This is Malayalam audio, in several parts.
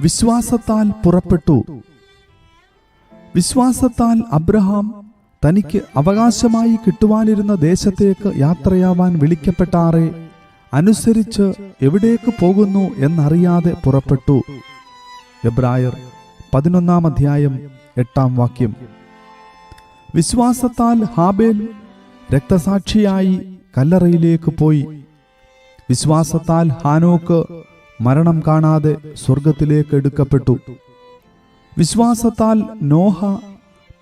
വിശ്വാസത്താൽ പുറപ്പെട്ടു. വിശ്വാസത്താൽ അബ്രഹാം തനിക്ക് അവകാശമായി കിട്ടുവാനിരുന്ന ദേശത്തേക്ക് യാത്രയാവാൻ വിളിക്കപ്പെട്ടാറെ. അനുസരിച്ച് എവിടേക്ക് പോകുന്നു എന്നറിയാതെ പുറപ്പെട്ടു. എബ്രായർ പതിനൊന്നാം അധ്യായം എട്ടാം വാക്യം. വിശ്വാസത്താൽ ഹാബേൽ രക്തസാക്ഷിയായി കല്ലറയിലേക്ക് പോയി. വിശ്വാസത്താൽ ഹാനോക്ക് മരണം കാണാതെ സ്വർഗത്തിലേക്ക് എടുക്കപ്പെട്ടു. വിശ്വാസത്താൽ നോഹ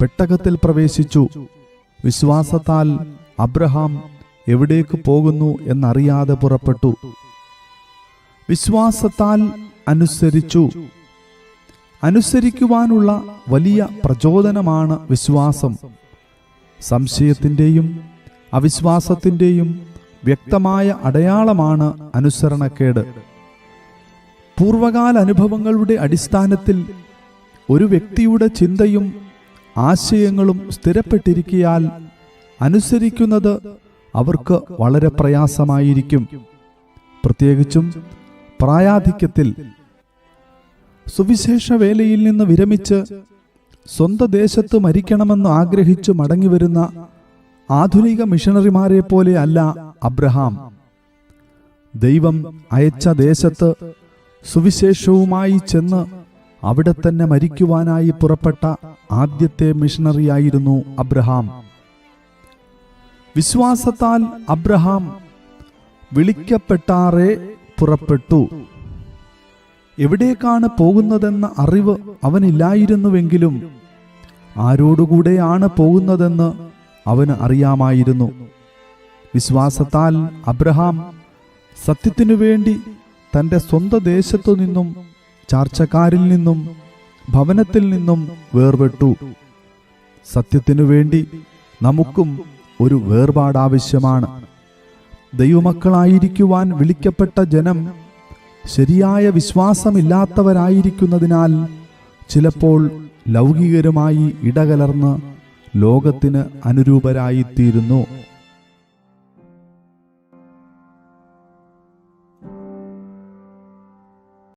പെട്ടകത്തിൽ പ്രവേശിച്ചു. വിശ്വാസത്താൽ അബ്രഹാം എവിടേക്ക് പോകുന്നു എന്നറിയാതെ പുറപ്പെട്ടു. വിശ്വാസത്താൽ അനുസരിച്ചു. അനുസരിക്കുവാനുള്ള വലിയ പ്രചോദനമാണ് വിശ്വാസം. സംശയത്തിന്റെയും അവിശ്വാസത്തിന്റെയും വ്യക്തമായ അടയാളമാണ് അനുസരണക്കേട്. പൂർവകാല അനുഭവങ്ങളുടെ അടിസ്ഥാനത്തിൽ ഒരു വ്യക്തിയുടെ ചിന്തയും ആശയങ്ങളും സ്ഥിരപ്പെട്ടിരിക്കിയാൽ അനുസരിക്കുന്നത് അവർക്ക് വളരെ പ്രയാസമായിരിക്കും. പ്രത്യേകിച്ചും പ്രായാധിക്യത്തിൽ. സുവിശേഷ വേലയിൽ നിന്ന് വിരമിച്ച് സ്വന്തം ദേശത്ത് മരിക്കണമെന്ന് ആഗ്രഹിച്ചു മടങ്ങിവരുന്ന ആധുനിക മിഷണറിമാരെ പോലെ അല്ല അബ്രഹാം. ദൈവം അയച്ച ദേശത്ത് സുവിശേഷവുമായി ചെന്ന് അവിടെ തന്നെ മരിക്കുവാനായി പുറപ്പെട്ട ആദ്യത്തെ മിഷണറിയായിരുന്നു അബ്രഹാം. വിശ്വാസത്താൽ അബ്രഹാം വിളിക്കപ്പെട്ടാറേ പുറപ്പെട്ടു. എവിടേക്കാണ് പോകുന്നതെന്ന അറിവ് അവനില്ലായിരുന്നുവെങ്കിലും ആരോടുകൂടെയാണ് പോകുന്നതെന്ന് അവന് അറിയാമായിരുന്നു. വിശ്വാസത്താൽ അബ്രഹാം സത്യത്തിനു വേണ്ടി തന്റെ സ്വന്തം ദേശത്തു നിന്നും ചാർച്ചക്കാരിൽ നിന്നും ഭവനത്തിൽ നിന്നും വേർപെട്ടു. സത്യത്തിനു വേണ്ടി നമുക്കും ഒരു വേർപാട് ആവശ്യമാണ് ദൈവമക്കളായിരിക്കുവാൻ വിളിക്കപ്പെട്ട ജനം ശരിയായ വിശ്വാസമില്ലാത്തവരായിരിക്കുന്നതിനാൽ ചിലപ്പോൾ ലൗകികരുമായി ഇടകലർന്ന് ലോകത്തിന് അനുരൂപരായിത്തീരുന്നു.